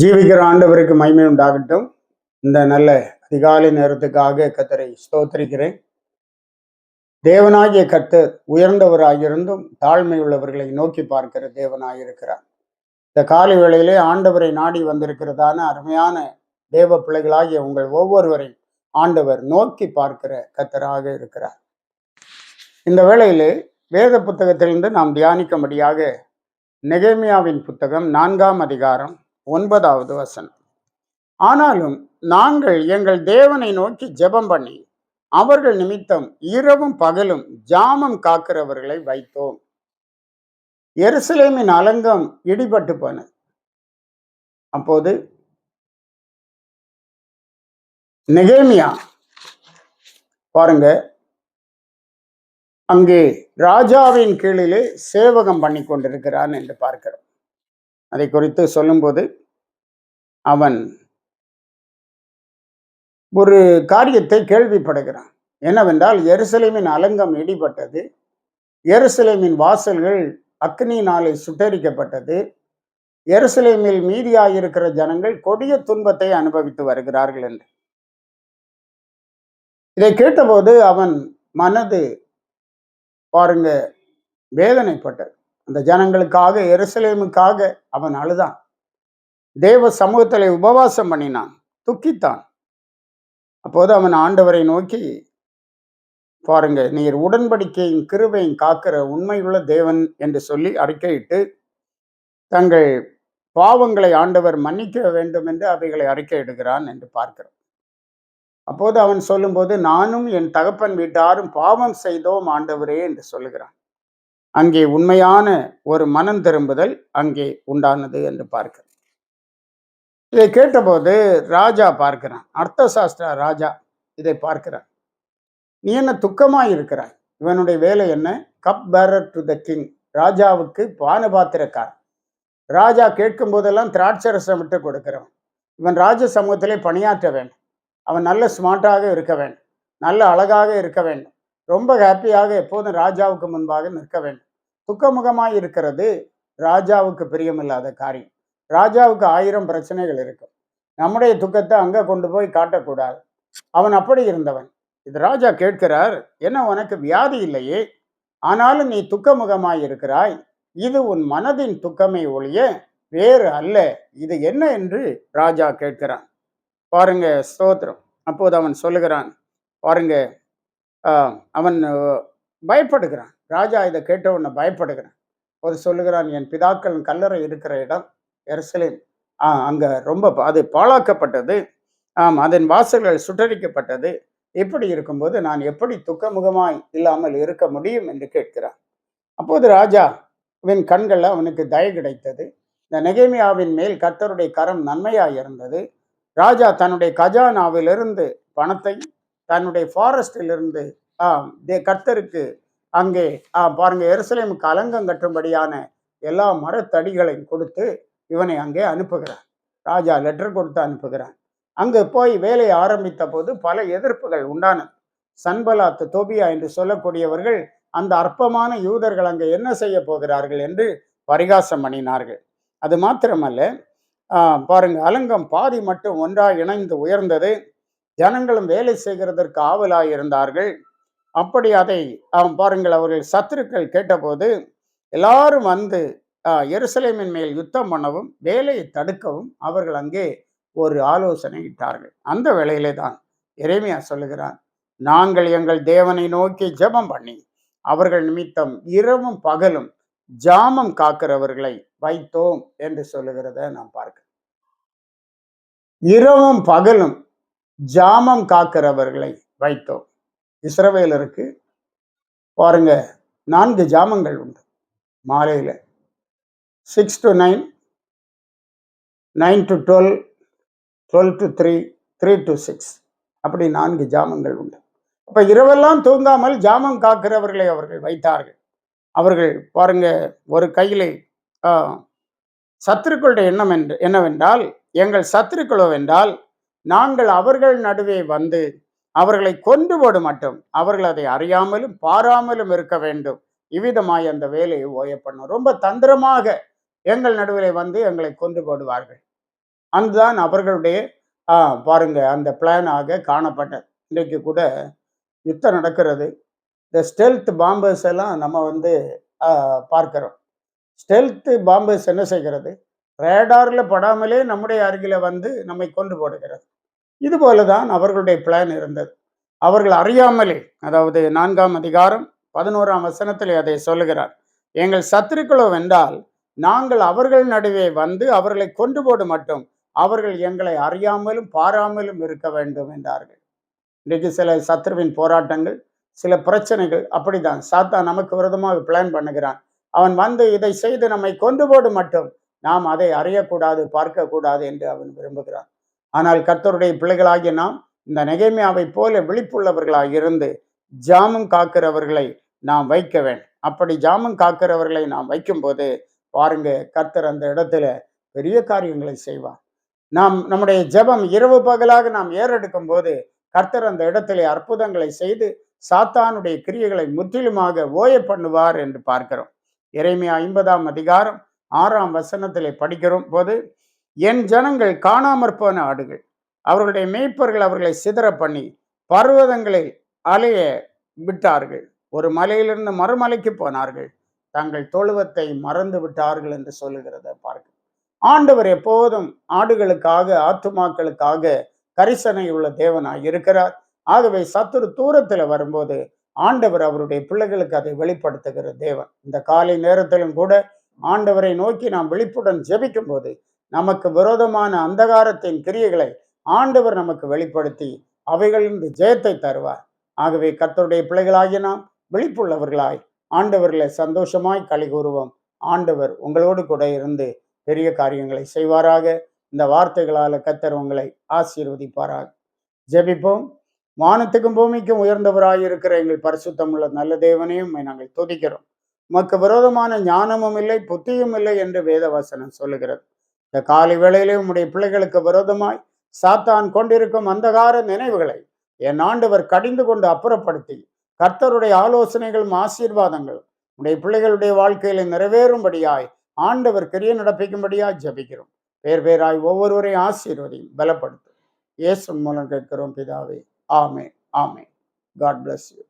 ஜீவிக்கிற ஆண்டவருக்கு மகிமை உண்டாகட்டும். இந்த நல்ல அதிகாலை நேரத்துக்காக கத்தரை ஸ்தோத்திரிக்கிறேன். தேவனாகிய கத்தர் உயர்ந்தவராயிருந்தும் தாழ்மை உள்ளவர்களை நோக்கி பார்க்கிற தேவனாயிருக்கிறார். இந்த காலை வேளையிலே ஆண்டவரை நாடி வந்திருக்கிறதான அருமையான தேவ பிள்ளைகளாகிய உங்கள் ஒவ்வொருவரையும் ஆண்டவர் நோக்கி பார்க்கிற கத்தராக இருக்கிறார். இந்த வேளையிலே வேத புத்தகத்திலிருந்து நாம் தியானிக்கும்படியாக நெகேமியாவின் புத்தகம் நான்காம் அதிகாரம் ஒன்பதாவது வசனம். ஆனாலும் நாங்கள் எங்கள் தேவனை நோக்கி ஜெபம் பண்ணி அவர்கள் நிமித்தம் இரவும் பகலும் ஜாமம் காக்கிறவர்களை வைத்தோம். எருசலேமின் அலங்கம் இடிபட்டு போன அப்போது நெகேமியா பாருங்க அங்கே ராஜாவின் கீழிலே சேவகம் பண்ணி கொண்டிருக்கிறான் என்று பார்க்கிறோம். அதை குறித்து சொல்லும்போது அவன் ஒரு காரியத்தை கேள்விப்படுகிறான். என்னவென்றால் எருசலேமின் அலங்கம் இடிபட்டது. எருசலேமின் வாசல்கள் அக்னியினாலே சுட்டரிக்கப்பட்டது. எருசலேமில் மீதியாயிருக்கிற ஜனங்கள் கொடிய துன்பத்தை அனுபவித்து வருகிறார்கள் என்று. இதை கேட்டபோது அவன் மனது பாருங்க வேதனைப்பட்டது. அந்த ஜனங்களுக்காக எருசலேமுக்காக அவன் அழுதான். தேவ சமூகத்தில் உபவாசம் பண்ணினான் துக்கித்தான். அப்போது அவன் ஆண்டவரை நோக்கி பாருங்க நீர் உடன்படிக்கையும் கிருபையும் காக்கிற உண்மையுள்ள தேவன் என்று சொல்லி அறிக்கையிட்டு தங்கள் பாவங்களை ஆண்டவர் மன்னிக்க வேண்டும் என்று அவைகளை அறிக்கையிடுகிறான் என்று பார்க்கிறோம். அப்போது அவன் சொல்லும்போது நானும் என் தகப்பன் வீட்டாரும் பாவம் செய்தோம் ஆண்டவரே என்று சொல்லுகிறான். அங்கே உண்மையான ஒரு மனம் திரும்புதல் அங்கே உண்டானது என்று பார்க்கிறோம். இதை கேட்டபோது ராஜா பார்க்கிறான். அர்த்த சாஸ்திர ராஜா இதை பார்க்கிறான். நீ என்ன துக்கமாக இருக்கிறாய்? இவனுடைய வேலை என்ன? Cup bearer to the king. ராஜாவுக்கு பானபாத்திரக்காரன். ராஜா கேட்கும் போதெல்லாம் திராட்சரசம் விட்டு கொடுக்கிறவன். இவன் ராஜ சமூகத்திலே பணியாற்ற வேண்டும். அவன் நல்ல ஸ்மார்ட்டாக இருக்க வேண்டும். நல்ல அழகாக இருக்க வேண்டும். ரொம்ப ஹாப்பியாக எப்போதும் ராஜாவுக்கு முன்பாக நிற்க வேண்டும். துக்கமுகமாய் இருக்கிறது ராஜாவுக்கு பிரியமில்லாத காரியம். ராஜாவுக்கு ஆயிரம் பிரச்சனைகள் இருக்கும். நம்முடைய துக்கத்தை அங்கே கொண்டு போய் காட்டக்கூடாது. அவன் அப்படி இருந்தவன். இது ராஜா கேட்கிறார் என்ன உனக்கு வியாதி இல்லையே? ஆனாலும் நீ துக்கமுகமாய் இருக்கிறாய். இது உன் மனதின் துக்கமே ஒழிய வேறு அல்ல. இது என்ன என்று ராஜா கேட்கிறான். பாருங்க ஸ்தோத்திரம். அப்போது அவன் சொல்லுகிறான் பாருங்க ஆஹ், அவன் பயப்படுகிறான். ராஜா இதை கேட்ட உடனே பயப்படுகிறேன். அப்போது சொல்லுகிறான் என் பிதாக்கள் கல்லறை இருக்கிற இடம் எருசலேம். ஆ அங்கே ரொம்ப அது பாழாக்கப்பட்டது. ஆம் அதன் வாசல்கள் சுட்டரிக்கப்பட்டது. இப்படி இருக்கும்போது நான் எப்படி துக்கமுகமாய் இல்லாமல் இருக்க முடியும்? என்று கேட்கிறான். அப்போது ராஜா வின் கண்களில் அவனுக்கு தய கிடைத்தது. இந்த நெகேமியாவின் மேல் கர்த்தருடைய கரம் நன்மையாக இருந்தது. ராஜா தன்னுடைய கஜானாவிலிருந்து பணத்தை தன்னுடைய ஃபாரஸ்டிலிருந்து ஆ தே கர்த்தருக்கு அங்கே ஆ, பாருங்க எருசலேமுக்கு அலங்கம் கட்டும்படியான எல்லா மரத்தடிகளையும் கொடுத்து இவனை அங்கே அனுப்புகிறான் ராஜா லெட்டர் கொடுத்து அனுப்புகிறான் அங்கு போய் வேலையை ஆரம்பித்த போது பல எதிர்ப்புகள் உண்டான சன்பலாத் தோபியா என்று சொல்லக்கூடியவர்கள் அந்த அற்பமான யூதர்கள் அங்கே என்ன செய்ய போகிறார்கள் என்று பரிகாசம் பண்ணினார்கள். அது மாத்திரமல்ல பாருங்க அலங்கம் பாதி மட்டும் ஒன்றாக இணைந்து உயர்ந்தது. ஜனங்களும் வேலை செய்கிறதற்கு ஆவலாக இருந்தார்கள் அப்படி அதை அவன் பாருங்கள் அவர்கள் சத்துருக்கள் கேட்டபோது எல்லாரும் வந்து எருசலேமின் மேல் யுத்தம் பண்ணவும் வேலையை தடுக்கவும் அவர்கள் அங்கே ஒரு ஆலோசனை இட்டார்கள். அந்த வேளையிலே தான் எரேமியா சொல்லுகிறான் நாங்கள் எங்கள் தேவனை நோக்கி ஜெபம் பண்ணி அவர்கள் நிமித்தம் இரவும் பகலும் ஜாமம் காக்கிறவர்களை வைத்தோம் என்று சொல்லுகிறத நாம் பார்க்க இரவும் பகலும் ஜாமம் காக்கிறவர்களை வைத்தோம். இஸ்ரவேலருக்கு பாருங்க நான்கு ஜாமங்கள் உண்டு. மாலையில் six to nine nine to twelve twelve to three three to six அப்படி நான்கு ஜாமங்கள் உண்டு. இப்போ இரவெல்லாம் தூங்காமல் ஜாமம் காக்கிறவர்களை அவர்கள் வைத்தார்கள். அவர்கள் பாருங்க ஒரு கையிலே சத்துருக்களுடைய எண்ணம் என்று என்னவென்றால் எங்கள் சத்துருக்களோ என்றால் நாங்கள் அவர்கள் நடுவே வந்து அவர்களை கொண்டு போட மட்டும் அவர்கள் அதை அறியாமலும் பாராமலும் இருக்க வேண்டும். இவ்விதமாய் அந்த வேலையை ஓய பண்ணும். ரொம்ப தந்திரமாக எங்கள் நடுவிலே வந்து எங்களை கொண்டு போடுவார்கள். அதுதான் அவர்களுடைய பாருங்க அந்த பிளானாக காணப்பட்டது. இன்றைக்கு கூட யுத்தம் நடக்கிறது. இந்த ஸ்டெல்த் பாம்பர்ஸ் எல்லாம் நம்ம வந்து பார்க்கிறோம். ஸ்டெல்த் பாம்பர்ஸ் என்ன செய்கிறது? ரேடாரில் படாமலே நம்முடைய அருகில வந்து நம்மை கொண்டு போடுகிறது. இது போலதான் அவர்களுடைய பிளான் இருந்தது. அவர்கள் அறியாமலே அதாவது நான்காம் அதிகாரம் பதினோராம் வசனத்திலே அதை சொல்லுகிறார். எங்கள் சத்துருக்களோ வென்றால் நாங்கள் அவர்கள் நடுவே வந்து அவர்களை கொண்டு போடு மட்டும் அவர்கள் எங்களை அறியாமலும் பாராமலும் இருக்க வேண்டும் என்றார்கள். இன்றைக்கு சில சத்ருவின் போராட்டங்கள் சில பிரச்சனைகள் அப்படிதான் சாத்தா நமக்கு விரதமாக பிளான் பண்ணுகிறான். அவன் வந்து இதை செய்து நம்மை கொண்டு போடு மட்டும் நாம் அதை அறியக்கூடாது பார்க்கக்கூடாது என்று அவன் விரும்புகிறான். ஆனால் கர்த்தருடைய பிள்ளைகளாகிய நாம் இந்த நெகேமியாவை போல விழிப்புள்ளவர்களாக இருந்து ஜாமம் காக்கிறவர்களை நாம் வைக்க வேண்டும். அப்படி ஜாமம் காக்கிறவர்களை நாம் வைக்கும்போது பாருங்க கர்த்தர் அந்த இடத்துல பெரிய காரியங்களை செய்வார். நாம் நம்முடைய ஜெபம் இரவு பகலாக நாம் ஏறெடுக்கும் போது கர்த்தர் அந்த இடத்திலே அற்புதங்களை செய்து சாத்தானுடைய கிரியைகளை முற்றிலுமாக ஓய பண்ணுவார் என்று பார்க்கிறோம். இறைமையா ஐம்பதாம் அதிகாரம் ஆறாம் வசனத்திலே படிக்கிறோம் போது என் ஜனங்கள் காணாமற் போன ஆடுகள். அவர்களுடைய மேய்ப்பர்கள் அவர்களை சிதற பண்ணி பர்வதங்களை அலைய விட்டார்கள். ஒரு மலையிலிருந்து மறுமலைக்கு போனார்கள். தங்கள் தொழுவத்தை மறந்து விட்டார்கள் என்று சொல்லுகிறத பார்க்க ஆண்டவர் எப்போதும் ஆடுகளுக்காக ஆத்துமாக்களுக்காக கரிசனை உள்ள தேவனாய் இருக்கிறார். ஆகவே சத்துரு தூரத்துல வரும்போது ஆண்டவர் அவருடைய பிள்ளைகளுக்கு அதை வெளிப்படுத்துகிற தேவன். இந்த காலை நேரத்திலும் கூட ஆண்டவரை நோக்கி நாம் விழிப்புடன் ஜெபிக்கும் போது நமக்கு விரோதமான அந்தகாரத்தின் கிரியைகளை ஆண்டவர் நமக்கு வெளிப்படுத்தி அவைகளிலிருந்து ஜெயத்தை தருவார். ஆகவே கத்தருடைய பிள்ளைகளாகிய நாம் விழிப்புள்ளவர்களாய் ஆண்டவர்களை சந்தோஷமாய் களி கூறுவோம். ஆண்டவர் உங்களோடு கூட இருந்து பெரிய காரியங்களை செய்வாராக. இந்த வார்த்தைகளால கத்தர் உங்களை ஆசீர்வதிப்பாராக. ஜெபிப்போம். வானத்துக்கும் பூமிக்கும் உயர்ந்தவராய் இருக்கிற எங்கள் பரிசுத்தமுள்ள நல்ல தேவனையும் நாங்கள் துதிக்கிறோம். உமக்கு விரோதமான ஞானமும் இல்லை புத்தியும் இல்லை என்று வேதவசனம் சொல்லுகிறது. இந்த காலை வேளையிலே உம்முடைய பிள்ளைகளுக்கு விரோதமாய் சாத்தான் கொண்டிருக்கும் அந்தகார நினைவுகளை என் ஆண்டவர் கடிந்து கொண்டு அப்புறப்படுத்தி கர்த்தருடைய ஆலோசனைகளும் ஆசீர்வாதங்களும் உடைய பிள்ளைகளுடைய வாழ்க்கையில நிறைவேறும்படியாய் ஆண்டவர் கிரிய நடப்பிக்கும்படியாய் ஜெபிக்கிறோம். பேர் பேராய் ஒவ்வொருவரையும் ஆசீர்வதையும் பலப்படுத்தும். இயேசு மூலம் கேட்கிறோம் பிதாவே. ஆமே ஆமே காட் பிளஸ் யூ